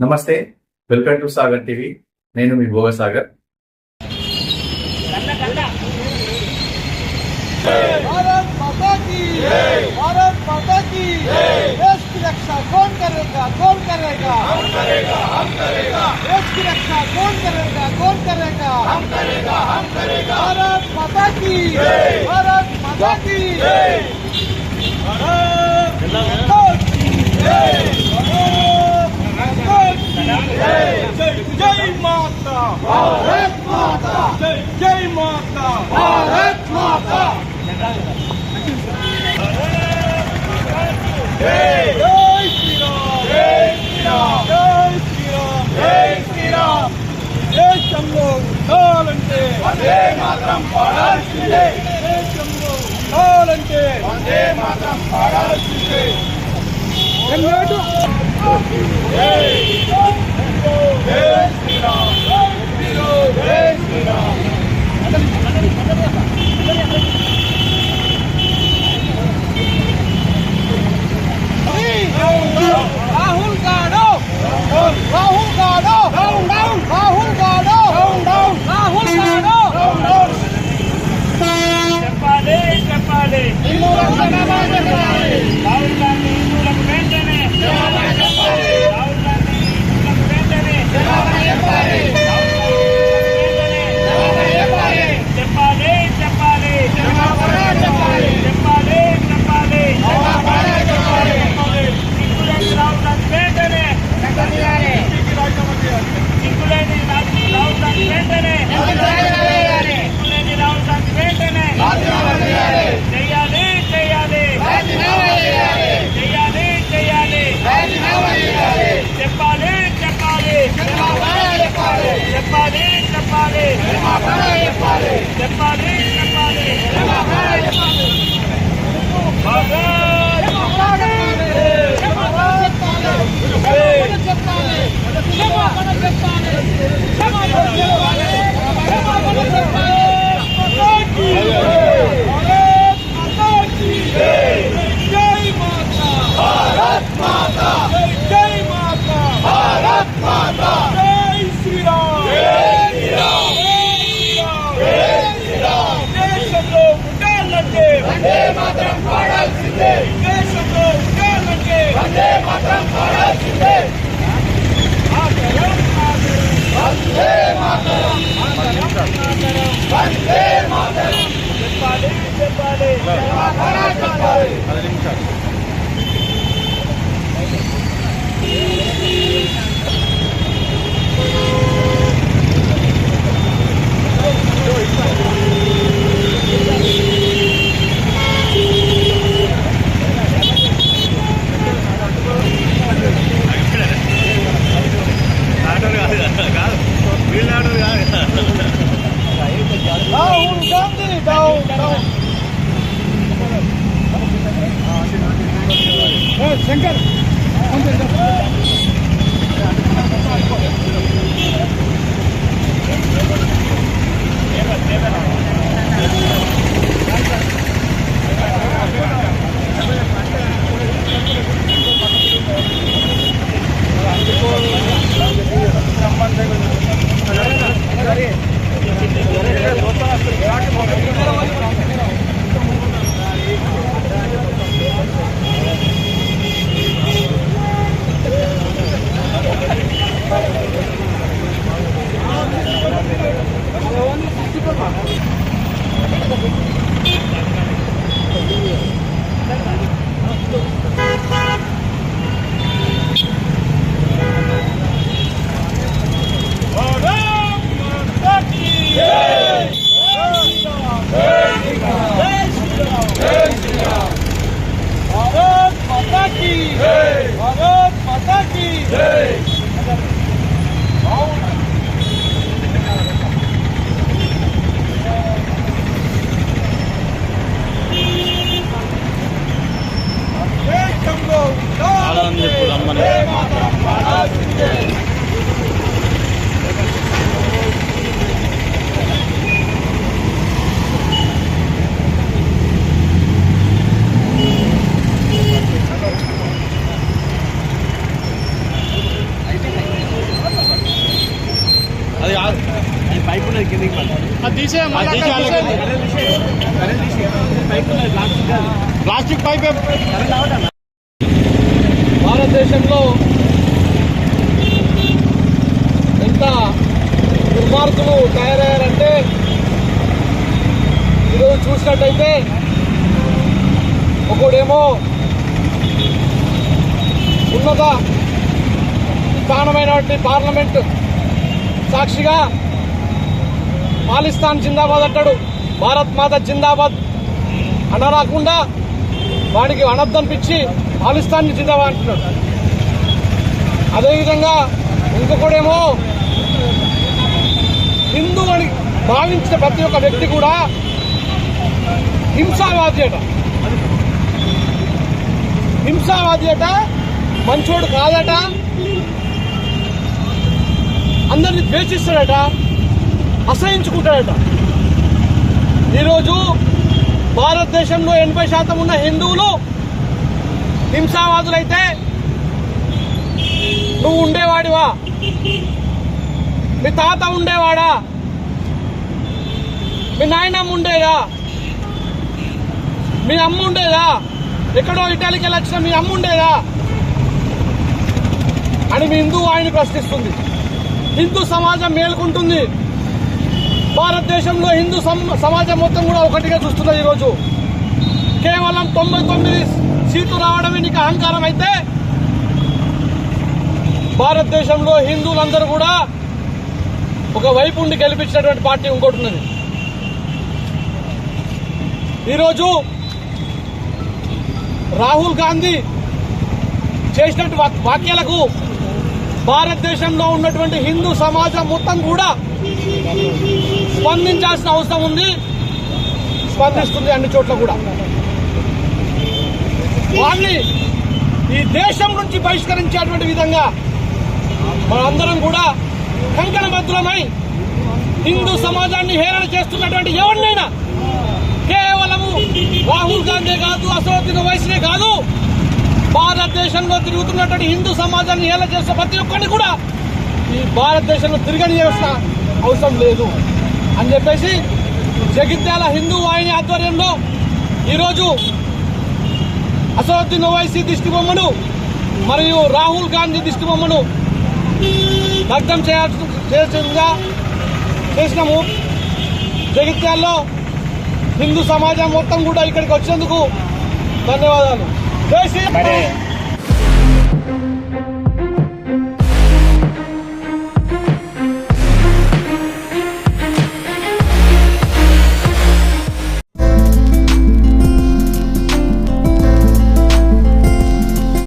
నమస్తే welcome to Sagar TV. నేను మీ భోగసాగర్ భారత్ మాతా కీ భారత్ మాతా కీ रक्षा कौन करेगा कौन करेगा? हम करेगा हम करेगा। देश की रक्षा कौन करेगा कौन करेगा? हम करेगा हम करेगा। भारत माता की भारत माता की। जय। माता भारत माता। जय माता। भारत माता। జై దేశంలో ఉండాలంటే వందే మాత్రం పాడాల్సిందే. దేశంలో ఉండాలంటే వందే మాత్రం పాడాల్సిందే. ఎన్నోటు. శ్రీరామ్. జై శ్రీరామ్ జై శ్రీరామ్ రాహుల్ గాడు రాహుల్ గాడు రాహుల్ గాడు రాహుల్ గాడు చెప్పాలి చెప్పాలి రాహుల్ గాంధీ హిందువులకు వెంటనే రాహుల్ గాంధీ హిందువులకు వెంటనే వెంటనే చెప్పాలి చెప్పాలి చెప్పాలి చెప్పాలి సిగ్గులేని రాహుల్ గాంధీ వెంటనే సిగ్గులేని రాహుల్ గాంధీ వెంటనే సిగ్గులేని రాహుల్ గాంధీ వెంటనే చెయ్యాలి చెయ్యాలి చెయ్యాలి చెయ్యాలి చెప్పాలి చెప్పాలి చెప్పాలి చెప్పాలి చెప్పాలి చెప్పాలి భారత్ దేశంలో ఉండాలంటే వందే మాత్రం పాడాల్సిందే దేశంలో ఉండాలంటే వందే మాత్రం పాడాల్సిందే ఆదరం ఆదరం వందే మాతరం ఆదరం వందే మాతరం చెప్పాలి చెప్పాలి చెప్పాలి రాహుల్ Roger. Plastic pipe. భారతదేశంలో ఎంత దుర్మార్గులు తయారయ్యారంటే ఈరోజు చూసినట్టయితే ఒకడేమో ఉన్నత స్థానమైనటువంటి పార్లమెంట్ సాక్షిగా పాలిస్తాన్ జిందాబాద్ అంటాడు. భారత్ మాత జిందాబాద్. అనరాకుండా వాడికి అనర్థనిపించి పాలిస్తాన్ జిందాబాద్ అంటున్నాడు. అదేవిధంగా ఇంకొకడేమో హిందూ అని భావించిన ప్రతి ఒక్క వ్యక్తి కూడా హింసావాది అట. హింసావాది అట మంచోడు కాదట. అందరిని ద్వేషిస్తాడట. అసహించుకుంటాడట ఈరోజు భారతదేశంలో ఎనభై శాతం ఉన్న హిందువులు హింసావాదులైతే నువ్వు ఉండేవాడివా? మీ తాత ఉండేవాడా? మీ నాయనమ్మ ఉండేదా? మీ అమ్మ ఉండేదా? ఎక్కడో ఇటాలీకి వెళ్ళి వచ్చిన మీ అమ్మ ఉండేదా? అని మీ హిందూ ఆయన ప్రశ్నిస్తుంది. హిందూ సమాజం మేల్కొంటుంది. భారతదేశంలో హిందూ సమాజం మొత్తం కూడా ఒకటిగా చూస్తున్నది ఈరోజు. కేవలం తొంభై తొమ్మిది సీట్లు రావడమే నీకు అహంకారం అయితే భారతదేశంలో హిందువులందరూ కూడా ఒక వైపు ఉండి గెలిపించినటువంటి పార్టీ ఇంకోటి ఉన్నది. ఈరోజు రాహుల్ గాంధీ చేసినటువంటి వాక్యాలకు భారతదేశంలో ఉన్నటువంటి హిందూ సమాజం మొత్తం కూడా స్పందించాల్సిన అవసరం ఉంది. స్పందిస్తుంది అన్ని చోట్ల కూడా. వాళ్ళని ఈ దేశం నుంచి బహిష్కరించేటువంటి విధంగా మనందరం కూడా కంకణబద్ధులమై హిందూ సమాజాన్ని హేళన చేస్తున్నటువంటి ఎవరినైనా కేవలము రాహుల్ గాంధీ కాదు అసౌద్దీన్ వయసునే కాదు భారతదేశంలో తిరుగుతున్నటువంటి హిందూ సమాజాన్ని హేళన చేస్తున్న ప్రతి ఒక్కరిని కూడా ఈ భారతదేశంలో తిరగని చేసిన అవసరం లేదు. అని చెప్పేసి జగిత్యాల హిందూ వాహిని ఆధ్వర్యంలో ఈరోజు అసౌద్దీన్ ఓవైసీ దిష్టి బొమ్మను మరియు రాహుల్ గాంధీ దిష్టి బొమ్మను దగ్ధం చేయాల్సిందిగా చేసినాము. జగిత్యాల్లో హిందూ సమాజం మొత్తం కూడా ఇక్కడికి వచ్చినందుకు ధన్యవాదాలు. జై